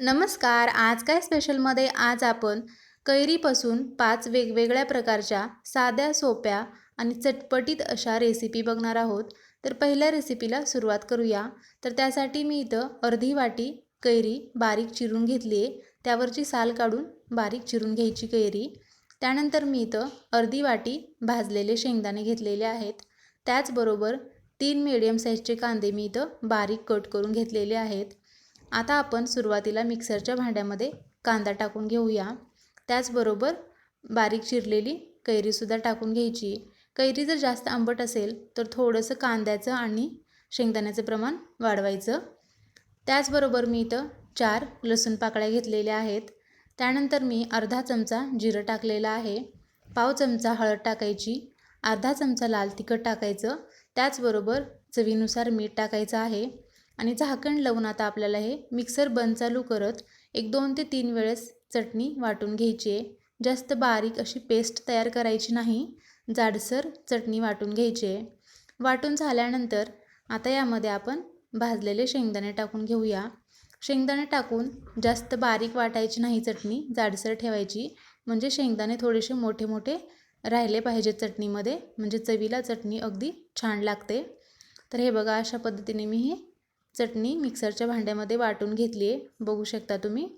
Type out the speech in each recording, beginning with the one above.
नमस्कार. आज काय स्पेशलमध्ये? आज आपण कैरीपासून पाच वेगवेगळ्या प्रकारच्या साध्या सोप्या आणि चटपटीत अशा रेसिपी बघणार आहोत. तर पहिल्या रेसिपीला सुरुवात करूया. तर त्यासाठी मी इथं अर्धी वाटी कैरी बारीक चिरून घेतली आहे त्यावरची साल काढून बारीक चिरून घ्यायची कैरी. त्यानंतर मी इथं अर्धी वाटी भाजलेले शेंगदाणे घेतलेले आहेत. त्याचबरोबर तीन मिडियम साईजचे कांदे मी इथं बारीक कट करून घेतलेले आहेत. आता आपण सुरुवातीला मिक्सरच्या भांड्यामध्ये कांदा टाकून घेऊया. त्याचबरोबर बारीक चिरलेली कैरीसुद्धा टाकून घ्यायची. कैरी जर जास्त आंबट असेल तर थोडंसं कांद्याचं आणि शेंगदाण्याचं प्रमाण वाढवायचं. त्याचबरोबर मी इथं चार लसूण पाकळ्या घेतलेल्या आहेत. त्यानंतर मी अर्धा चमचा जिरं टाकलेलं आहे. पाव चमचा हळद टाकायची. अर्धा चमचा लाल तिखट टाकायचं. त्याचबरोबर चवीनुसार मीठ टाकायचं आहे. आणि झाकण लावून आता आपल्याला हे मिक्सर बंद चालू करत एक दोन ते तीन वेळेस चटणी वाटून घ्यायची आहे. जास्त बारीक अशी पेस्ट तयार करायची नाही. जाडसर चटणी वाटून घ्यायची आहे. वाटून झाल्यानंतर आता यामध्ये आपण भाजलेले शेंगदाणे टाकून घेऊया. शेंगदाणे टाकून जास्त बारीक वाटायची नाही चटणी जाडसर ठेवायची. म्हणजे शेंगदाणे थोडेसे मोठे मोठे राहिले पाहिजेत चटणीमध्ये. म्हणजे चवीला चटणी अगदी छान लागते. तर हे बघा अशा पद्धतीने मी हे चटणी मिक्सरच्या भांड्यामध्ये वाटून घेतली आहे बघू शकता तुम्ही.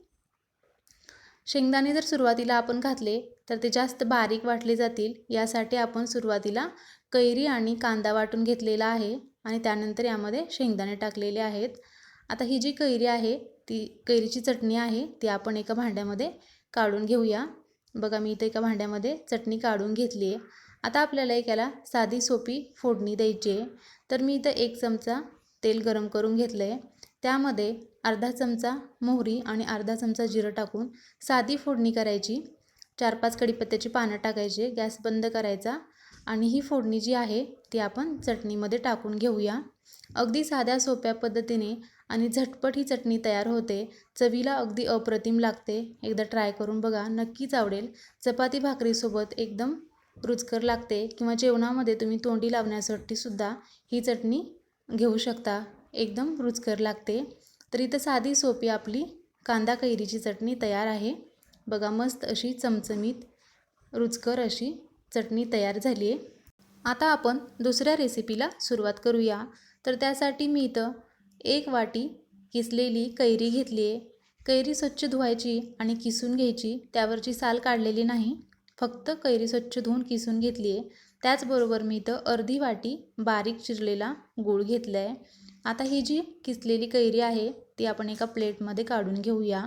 शेंगदाणे जर सुरुवातीला आपण घातले तर ते जास्त बारीक वाटले जातील. यासाठी आपण सुरुवातीला कैरी आणि कांदा वाटून घेतलेला आहे आणि त्यानंतर यामध्ये शेंगदाणे टाकलेले आहेत. आता ही जी कैरी आहे ती कैरीची चटणी आहे ती आपण एका भांड्यामध्ये काढून घेऊया. बघा मी इथं एका भांड्यामध्ये चटणी काढून घेतली आहे आता आपल्याला एक याला साधी सोपी फोडणी द्यायची आहे. तर मी इथं एक चमचा तेल गरम करून घेतलं आहे त्यामध्ये अर्धा चमचा मोहरी आणि अर्धा चमचा जिरं टाकून साधी फोडणी करायची. चार पाच कढीपत्त्याची पानं टाकायचे गॅस बंद करायचा आणि ही फोडणी जी आहे ती आपण चटणीमध्ये टाकून घेऊया. अगदी साध्या सोप्या पद्धतीने आणि झटपट ही चटणी तयार होते. चवीला अगदी अप्रतिम लागते. एकदा ट्राय करून बघा नक्कीच आवडेल. चपाती भाकरीसोबत एकदम रुचकर लागते किंवा जेवणामध्ये तुम्ही तोंडी लावण्यासाठी सुद्धा ही चटणी घेऊ शकता. एकदम रुचकर लागते. तर इथं साधी सोपी आपली कांदा कैरीची चटणी तयार आहे. बघा मस्त अशी चमचमीत रुचकर अशी चटणी तयार झाली आहे. आता आपण दुसऱ्या रेसिपीला सुरुवात करूया. तर त्यासाठी मी इथं एक वाटी किसलेली कैरी घेतली आहे. कैरी स्वच्छ धुवायची आणि किसून घ्यायची. त्यावरची साल काढलेली नाही. फक्त कैरी स्वच्छ धुवून किसून घेतली आहे. त्याचबरोबर मी इथं अर्धी वाटी बारीक चिरलेला गूळ घेतला आहे आता ही जी किसलेली कैरी आहे ती आपण एका प्लेटमध्ये काढून घेऊया.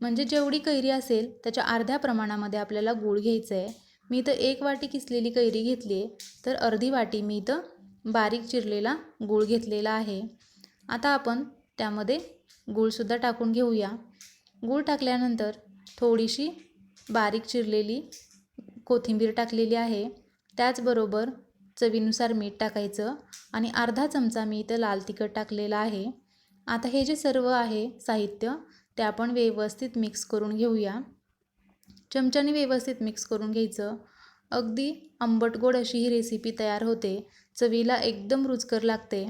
म्हणजे जेवढी कैरी असेल त्याच्या अर्ध्या प्रमाणामध्ये आपल्याला गूळ घ्यायचं आहे मी इथं एक वाटी किसलेली कैरी घेतली आहे तर अर्धी वाटी मी इथं बारीक चिरलेला गूळ घेतलेला आहे. आता आपण त्यामध्ये गूळसुद्धा टाकून घेऊया. गूळ टाकल्यानंतर थोडीशी बारीक चिरलेली कोथिंबीर टाकलेली आहे. त्याचबरोबर चवीनुसार मीठ टाकायचं आणि अर्धा चमचा मी इथं लाल तिखट टाकलेलं आहे. आता हे जे सर्व आहे साहित्य ते आपण व्यवस्थित मिक्स करून घेऊया. चमच्याने व्यवस्थित मिक्स करून घ्यायचं. अगदी आंबट गोड अशी ही रेसिपी तयार होते. चवीला एकदम रुचकर लागते.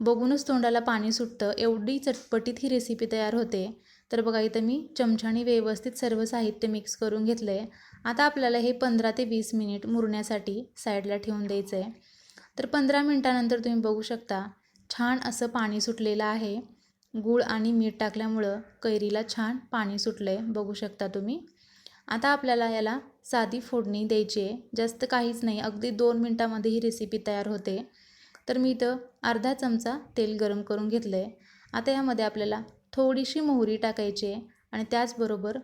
बघूनच तोंडाला पाणी सुटतं. एवढी चटपटीत ही रेसिपी तयार होते. तर बघा इथं मी चमच्याने व्यवस्थित सर्व साहित्य मिक्स करून घेतलं आहे आता आपल्याला हे पंधरा ते वीस मिनिट मुरण्यासाठी साईडला ठेवून द्यायचं आहे. तर पंधरा मिनटानंतर तुम्ही बघू शकता छान असं पाणी सुटलेलं आहे. गूळ आणि मीठ टाकल्यामुळं कैरीला छान पाणी सुटलं आहे बघू शकता तुम्ही. आता आपल्याला याला साधी फोडणी द्यायची आहे. जास्त काहीच नाही अगदी दोन मिनटामध्ये ही रेसिपी तयार होते. तर मी इथं अर्धा चमचा तेल गरम करून घेतलं आहे आता यामध्ये आपल्याला थोडीशी मोहरी टाकायची आहे आणि त्याचबरोबर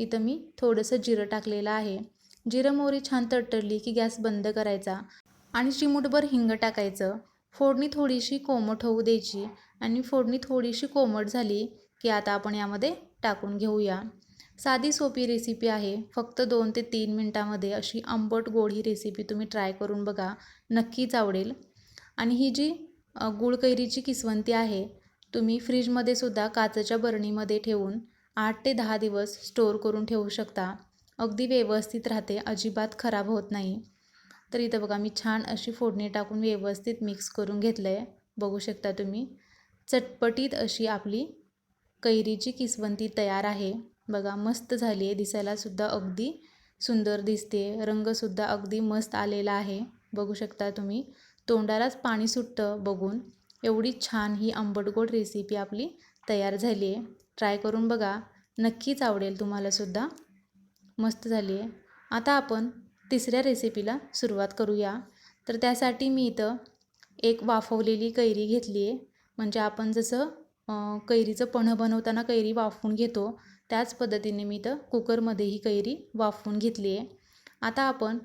इथं मी थोडंसं जिरं टाकलेलं आहे. जिरं मोहरी छान तडतडली की गॅस बंद करायचा आणि चिमूटभर हिंग टाकायचं. फोडणी थोडीशी कोमट होऊ द्यायची आणि फोडणी थोडीशी कोमट झाली की आता आपण यामध्ये टाकून घेऊया. साधी सोपी रेसिपी आहे. फक्त दोन ते तीन मिनटामध्ये अशी आंबट गोड ही रेसिपी तुम्ही ट्राय करून बघा. नक्कीच आवडेल. आणि ही जी गुळकैरीची किसवंती आहे तुम्ही फ्रीजमध्ये सुद्धा काचेच्या बरणीमध्ये ठेवून आठ ते दहा दिवस स्टोअर करून ठेवू शकता. अगदी व्यवस्थित राहते अजिबात खराब होत नाही. तर इथं बघा मी छान अशी फोडणी टाकून व्यवस्थित मिक्स करून घेतलं आहे बघू शकता तुम्ही. चटपटीत अशी आपली कैरीची किसवंती तयार आहे. बघा मस्त झाली आहे. दिसायलासुद्धा अगदी सुंदर दिसते. रंगसुद्धा अगदी मस्त आलेला आहे. बघू शकता तुम्ही. तोंडालाच पाणी सुटतं बघून. एवढी छान ही आंबटगोड रेसिपी आपली तयार झाली आहे. ट्राय करून बघा. नक्कीच आवडेल तुम्हालासुद्धा मस्त झाली आहे. आता आपण तिसऱ्या रेसिपीला सुरुवात करूया. तर त्यासाठी मी इथं एक वाफवलेली कैरी घेतली आहे. म्हणजे आपण जसं कैरीचं पन्हं बनवताना कैरी वाफवून घेतो त्याच पद्धतीने मी इथं कुकरमध्ये ही कैरी वाफवून घेतली आहे. आता आपण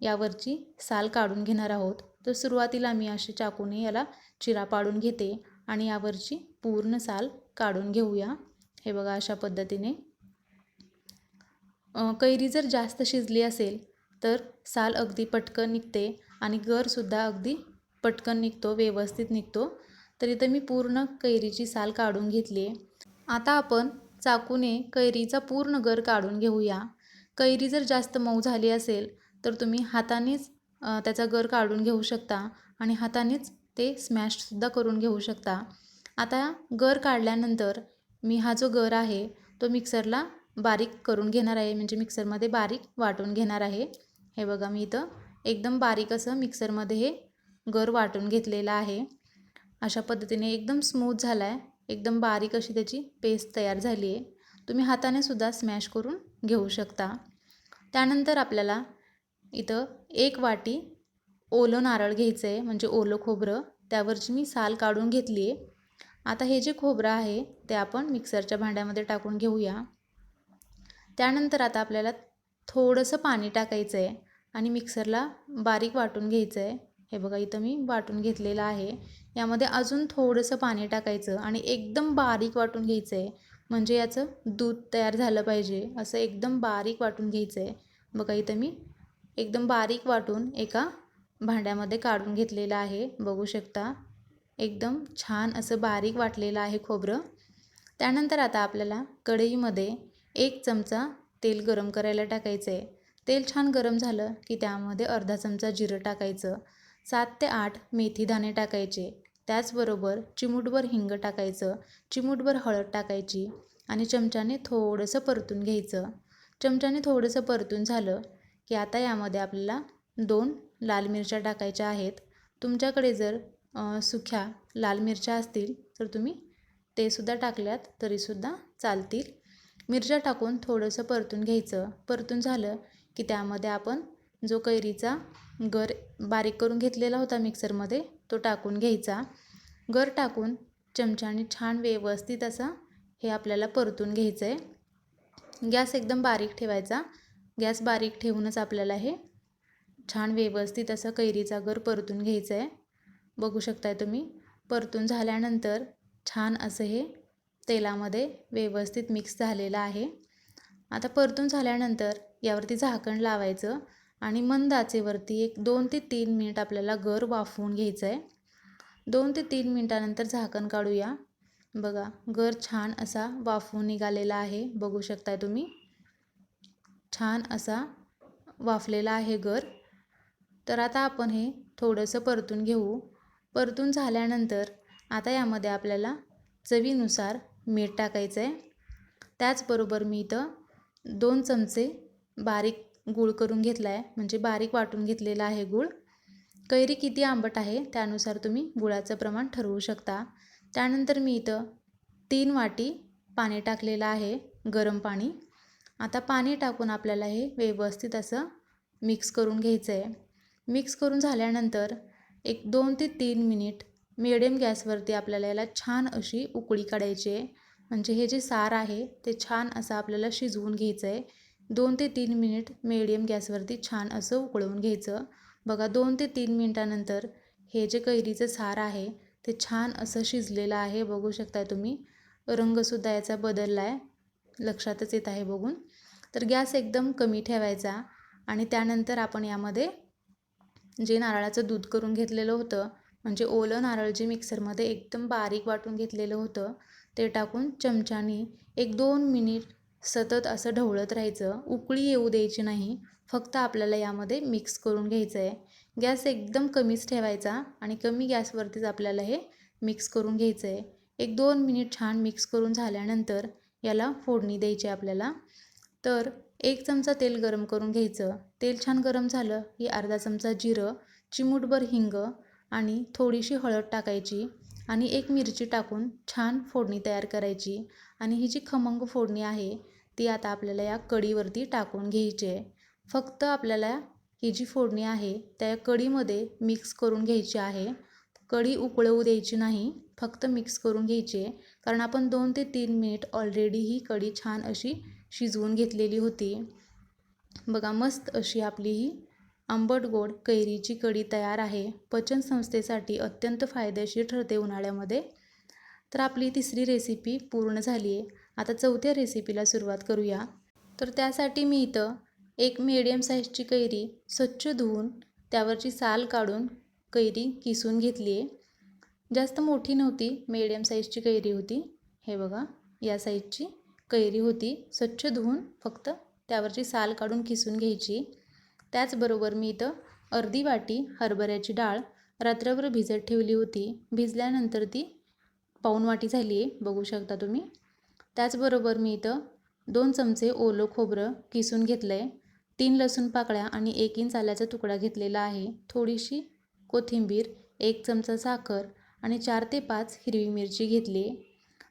यावरची साल काढून घेणार आहोत. तर सुरुवातीला मी अशी चाकूने याला चिरा पाडून घेते आणि यावरची पूर्ण साल काढून घेऊया. हे बघा अशा पद्धतीने. कैरी जर जास्त शिजली असेल तर साल अगदी पटकन निघते आणि गरसुद्धा अगदी पटकन निघतो व्यवस्थित निघतो. तर इथं मी पूर्ण कैरीची साल काढून घेतली आहे आता आपण चाकूने कैरीचा पूर्ण गर काढून घेऊया. कैरी जर जास्त मऊ झाली असेल तर तुम्ही हातानेच त्याचा गर काढून घेऊ शकता आणि हातानेच ते स्मॅशसुद्धा करून घेऊ शकता. आता गर काढल्यानंतर मी हा जो गर आहे तो मिक्सरला बारीक करून घेणार आहे. म्हणजे मिक्सरमध्ये बारीक वाटून घेणार आहे. हे बघा मी इथं एकदम बारीक असं मिक्सरमध्ये हे गर वाटून घेतलेलं आहे. अशा पद्धतीने एकदम स्मूथ झाला आहे एकदम बारीक अशी त्याची पेस्ट तयार झाली आहे. तुम्ही हाताने सुद्धा स्मॅश करून घेऊ शकता. त्यानंतर आपल्याला इथं एक वाटी ओलं नारळ घ्यायचं आहे म्हणजे ओलं खोबरं. त्यावरची मी साल काढून घेतली आहे आता हे जे खोबरं आहे ते आपण मिक्सरच्या भांड्यामध्ये टाकून घेऊया. त्यानंतर आता आपल्याला थोडंसं पाणी टाकायचं आहे आणि मिक्सरला बारीक वाटून घ्यायचं आहे हे बघा इथं मी वाटून घेतलेलं आहे. यामध्ये अजून थोडंसं पाणी टाकायचं आणि एकदम बारीक वाटून घ्यायचं आहे म्हणजे याचं दूध तयार झालं पाहिजे असं एकदम बारीक वाटून घ्यायचं आहे बघा इथं मी एकदम बारीक वाटून एका भांड्यामध्ये काढून घेतलेलं आहे. बघू शकता. एकदम छान असं बारीक वाटलेलं आहे खोबरं. त्यानंतर आता आपल्याला कढईमध्ये एक चमचा तेल गरम करायला टाकायचं आहे तेल छान गरम झालं की त्यामध्ये अर्धा चमचा जिरं टाकायचं. सात ते आठ मेथी दाणे टाकायचे. त्याचबरोबर चिमूटभर हिंग टाकायचं. चिमूटभर हळद टाकायची आणि चमच्याने थोडंसं परतून घ्यायचं. चमच्याने थोडंसं परतून झालं की आता यामध्ये आपल्याला दोन लाल मिरच्या टाकायच्या आहेत. तुमच्याकडे जर सुख्या लाल मिरच्या असतील तर तुम्ही ते सुद्धा टाकल्यात तरीसुद्धा चालतील. मिरच्या टाकून थोडंसं परतून घ्यायचं. परतून झालं की त्यामध्ये आपण जो कैरीचा गर बारीक करून घेतलेला होता मिक्सरमध्ये तो टाकून घ्यायचा. गर टाकून चमच्याने छान व्यवस्थित असा हे आपल्याला परतून घ्यायचं आहे गॅस एकदम बारीक ठेवायचा. गॅस बारीक ठेवूनच आपल्याला हे छान व्यवस्थित असं कैरीचा गर परतून घ्यायचं आहे बघू शकताय तुम्ही. परतून झाल्यानंतर छान असं हे तेलामध्ये व्यवस्थित मिक्स झालेलं आहे. आता परतून झाल्यानंतर यावरती झाकण लावायचं आणि मंद आचेवरती एक दोन ते तीन मिनिट आपल्याला गर वाफवून घ्यायचं आहे दोन ते तीन मिनटानंतर झाकण काढूया. बघा गर छान असा वाफवून निघालेला आहे. बघू शकताय तुम्ही. छान असा वाफलेला आहे गर. तर आता आपण हे थोडंसं परतून घेऊ. परतून झाल्यानंतर आता यामध्ये आपल्याला चवीनुसार मीठ टाकायचं आहे त्याचबरोबर मी इथं दोन चमचे बारीक गूळ करून घेतला आहे म्हणजे बारीक वाटून घेतलेला आहे गूळ. कैरी किती आंबट आहे त्यानुसार तुम्ही गुळाचं प्रमाण ठरवू शकता. त्यानंतर मी इथं तीन वाटी पाणी टाकलेलं आहे गरम पाणी. आता पाणी टाकून आपल्याला हे व्यवस्थित असं मिक्स करून घ्यायचं आहे मिक्स करून झाल्यानंतर एक दोन ते तीन मिनिट मिडियम गॅसवरती आपल्याला याला छान अशी उकळी काढायची आहे. म्हणजे हे जे सार आहे ते छान असं आपल्याला शिजवून घ्यायचं आहे दोन ते तीन मिनिट मिडियम गॅसवरती छान असं उकळवून घ्यायचं. बघा दोन ते तीन मिनटानंतर हे जे कैरीचं सार आहे ते छान असं शिजलेलं आहे. बघू शकताय तुम्ही. रंगसुद्धा याचा बदलला आहे लक्षातच येत आहे बघून. तर गॅस एकदम कमी ठेवायचा आणि त्यानंतर आपण यामध्ये जे नारळाचं दूध करून घेतलेलं होतं म्हणजे ओलं नारळ जे मिक्सरमध्ये एकदम बारीक वाटून घेतलेलं होतं ते टाकून चमच्याने एक दोन मिनिट सतत असं ढवळत राहायचं. उकळी येऊ द्यायची नाही फक्त आपल्याला यामध्ये मिक्स करून घ्यायचं आहे गॅस एकदम कमीच ठेवायचा आणि कमी गॅसवरतीच आपल्याला हे मिक्स करून घ्यायचं आहे एक दोन मिनिट छान मिक्स करून झाल्यानंतर याला फोडणी द्यायची आपल्याला. तर एक चमचा तेल गरम करून घ्यायचं. तेल छान गरम झालं की अर्धा चमचा जिरं चिमूटभर हिंग आणि थोडीशी हळद टाकायची आणि एक मिरची टाकून छान फोडणी तयार करायची. आणि ही जी खमंग फोडणी आहे ती आता आपल्याला या कढीवरती टाकून घ्यायची आहे. फक्त आपल्याला ही जी फोडणी आहे त्या कढीमध्ये मिक्स करून घ्यायची आहे. कढी उकळवू द्यायची नाही फक्त मिक्स करून घ्यायची आहे. कारण आपण दोन ते तीन मिनिट ऑलरेडी ही कढी छान अशी शिजवून घेतलेली होती. बघा मस्त अशी आपली ही आंबट गोड कैरीची कढी तयार आहे. पचन संस्थेसाठी अत्यंत फायदेशीर ठरते उन्हाळ्यामध्ये. तर आपली तिसरी रेसिपी पूर्ण झाली आहे. आता चौथ्या रेसिपीला सुरुवात करूया. तर त्यासाठी मी इथं एक मीडियम साईजची कैरी स्वच्छ धुवून त्यावरची साल काढून कैरी किसून घेतली आहे जास्त मोठी नव्हती मिडियम साईजची कैरी होती. हे बघा या साईजची कैरी होती. स्वच्छ धुवून फक्त त्यावरची साल काढून किसून घ्यायची. त्याचबरोबर मी इथं अर्धी वाटी हरभऱ्याची डाळ रात्रभर भिजत ठेवली होती. भिजल्यानंतर ती पाऊण वाटी झाली आहे बघू शकता तुम्ही. त्याचबरोबर मी इथं दोन चमचे ओलं खोबरं किसून घेतलं आहे तीन लसूण पाकळ्या आणि एक इंच आल्याचा तुकडा घेतलेला आहे. थोडीशी कोथिंबीर एक चमचा साखर आणि चार ते पाच हिरवी मिरची घेतली.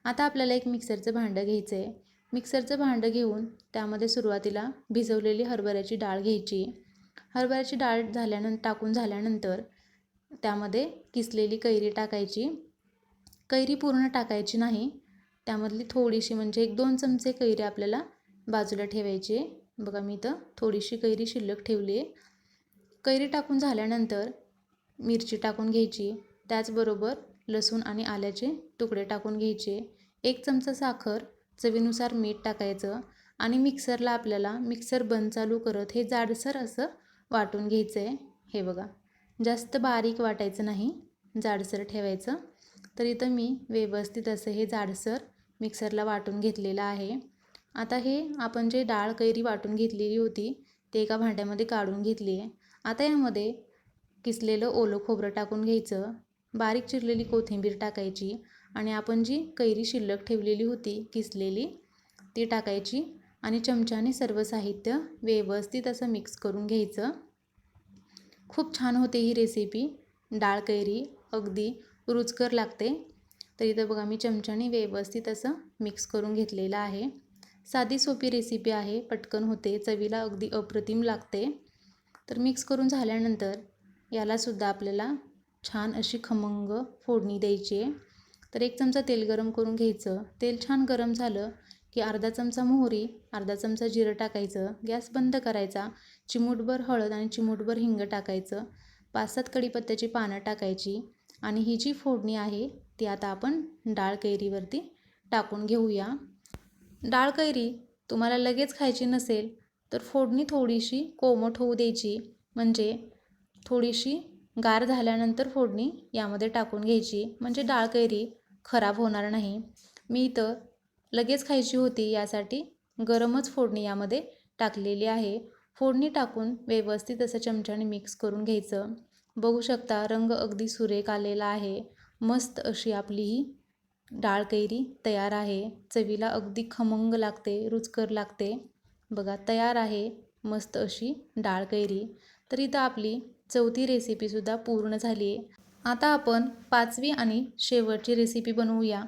आता आपल्याला एक मिक्सरचं भांडं घ्यायचं आहे मिक्सरचं भांडं घेऊन त्यामध्ये सुरुवातीला भिजवलेली हरभऱ्याची डाळ घ्यायची. हरभऱ्याची डाळ झाल्यानंतर टाकून झाल्यानंतर त्यामध्ये किसलेली कैरी टाकायची. कैरी पूर्ण टाकायची नाही. त्यामधली थोडीशी म्हणजे एक दोन चमचे कैरी आपल्याला बाजूला ठेवायची आहे. बघा मी इथं थोडीशी कैरी शिल्लक ठेवली आहे. कैरी टाकून झाल्यानंतर मिरची टाकून घ्यायची. त्याचबरोबर लसूण आणि आल्याचे तुकडे टाकून घ्यायचे. एक चमचा साखर चवीनुसार मीठ टाकायचं आणि मिक्सरला आपल्याला मिक्सर बंद चालू करत हे जाडसर असं वाटून घ्यायचं आहे हे बघा जास्त बारीक वाटायचं नाही जाडसर ठेवायचं. तर इथं मी व्यवस्थित असं हे जाडसर मिक्सरला वाटून घेतलेलं आहे. आता हे आपण जे डाळ कैरी वाटून घेतलेली होती ते एका भांड्यामध्ये काढून घेतली आहे आता यामध्ये किसलेलं ओलं खोबरं टाकून घ्यायचं. बारीक चिरलेली कोथिंबीर टाकायची आणि आपण जी कैरी शिल्लक ठेवलेली होती किसलेली ती टाकायची आणि चमच्याने सर्व साहित्य व्यवस्थित असं मिक्स करून घ्यायचं. खूप छान होते ही रेसिपी. डाळ कैरी अगदी रुचकर लागते. तर इथं बघा मी चमच्याने व्यवस्थित असं मिक्स करून घेतलेलं आहे. साधी सोपी रेसिपी आहे पटकन होते चवीला अगदी अप्रतिम लागते. तर मिक्स करून झाल्यानंतर यालासुद्धा आपल्याला छान अशी खमंग फोडणी द्यायची आहे. तर एक चमचा तेल गरम करून घ्यायचं. तेल छान गरम झालं की अर्धा चमचा मोहरी अर्धा चमचा जिरं टाकायचं. गॅस बंद करायचा. चिमूटभर हळद आणि चिमूटभर हिंग टाकायचं. पाच सात कढीपत्त्याची पानं टाकायची आणि ही जी फोडणी आहे ती आता आपण डाळ कैरीवरती टाकून घेऊया. डाळ कैरी तुम्हाला लगेच खायची नसेल तर फोडणी थोडीशी कोमट होऊ द्यायची. म्हणजे थोडीशी गार झाल्यानंतर फोडणी यामध्ये टाकून घ्यायची. म्हणजे डाळ कैरी खराब होणार नाही. मी इथं लगेच खायची होती यासाठी गरमच फोडणी यामध्ये टाकलेली आहे. फोडणी टाकून व्यवस्थित असं चमच्याने मिक्स करून घ्यायचं. बघू शकता रंग अगदी सुरेख आलेला आहे. मस्त अशी आपली ही डाळ कैरी तयार आहे. चवीला अगदी खमंग लागते रुचकर लागते. बघा तयार आहे मस्त अशी डाळ कैरी. तर इथं आपली चौथी रेसिपीसुद्धा पूर्ण झाली आहे. आता आपण पाचवी आणि शेवटची रेसिपी बनवूया.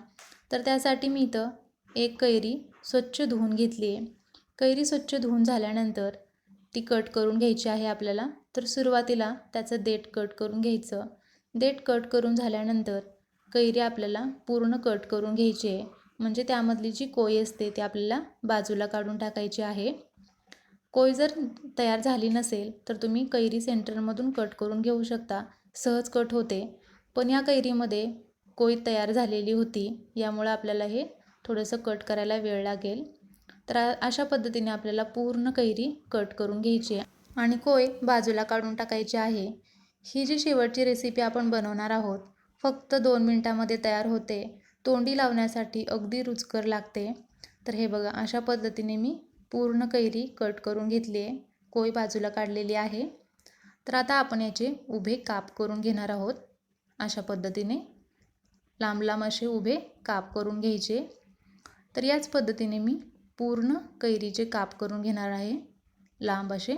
तर त्यासाठी मी इथं एक कैरी स्वच्छ धुवून घेतली आहे. कैरी स्वच्छ धुवून झाल्यानंतर ती कट करून घ्यायची आहे आपल्याला. तर सुरुवातीला त्याचं देठ कट करून घ्यायचं. देठ कट करून झाल्यानंतर कैरी आपल्याला पूर्ण कट करून घ्यायची आहे. म्हणजे त्यामधली जी कोय असते ती आपल्याला बाजूला काढून टाकायची आहे. कोय जर तयार झाली नसेल तर तुम्ही कैरी सेंटरमधून कट करून घेऊ शकता. सहज कट होते. पण या कैरीमध्ये कोय तयार झालेली होती यामुळं आपल्याला हे थोडंसं कट करायला वेळ लागेल. तर अशा पद्धतीने आपल्याला पूर्ण कैरी कट करून घ्यायची आहे. आणि कोय बाजूला काढून टाकायची आहे. ही जी शेवटची रेसिपी आपण बनवणार आहोत फक्त दोन मिनटामध्ये तयार होते. तोंडी लावण्यासाठी अगदी रुचकर लागते. तर हे बघा अशा पद्धतीने मी पूर्ण कैरी कट करून घेतली आहे. कोय बाजूला काढलेली आहे. तर आता आपण याचे उभे काप करून घेणार आहोत. अशा पद्धतीने लांब लांब असे उभे काप करून घ्यायचे. तर याच पद्धतीने मी पूर्ण कैरीचे काप करून घेणार आहे. लांब असे.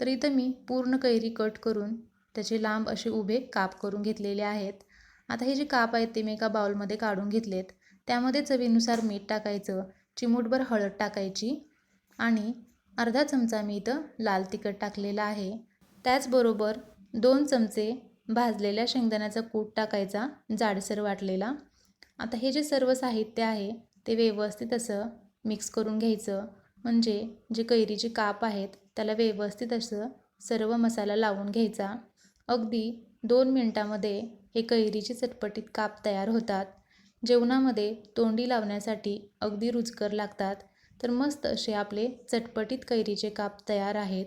तर इथं मी पूर्ण कैरी कट करून त्याचे लांब असे उभे काप करून घेतलेले आहेत. आता हे जे काप आहेत ते मी एका बाउलमध्ये काढून घेतलेत. त्यामध्ये चवीनुसार मीठ टाकायचं. चिमूटभर हळद टाकायची. आणि अर्धा चमचा मी इथं लाल तिखट टाकलेला आहे. त्याचबरोबर दोन चमचे भाजलेल्या शेंगदाण्याचा कूट टाकायचा जाडसर वाटलेला. आता हे जे सर्व साहित्य आहे ते व्यवस्थित असं मिक्स करून घ्यायचं. म्हणजे जे कैरीचे काप आहेत त्याला व्यवस्थित असं सर्व मसाला लावून घ्यायचा. अगदी दोन मिनटामध्ये हे कैरीचे चटपटीत काप तयार होतात. जेवणामध्ये तोंडी लावण्यासाठी अगदी रुचकर लागतात. तर मस्त असे आपले चटपटीत कैरीचे काप तयार आहेत.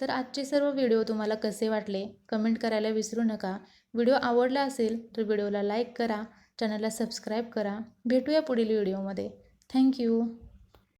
तर आजचे सर्व व्हिडिओ तुम्हाला कसे वाटले? कमेंट करायला विसरू नका. व्हिडिओ आवडला असेल तर व्हिडिओला लाईक करा. चॅनलला सबस्क्राईब करा. भेटूया पुढील व्हिडिओमध्ये. थँक्यू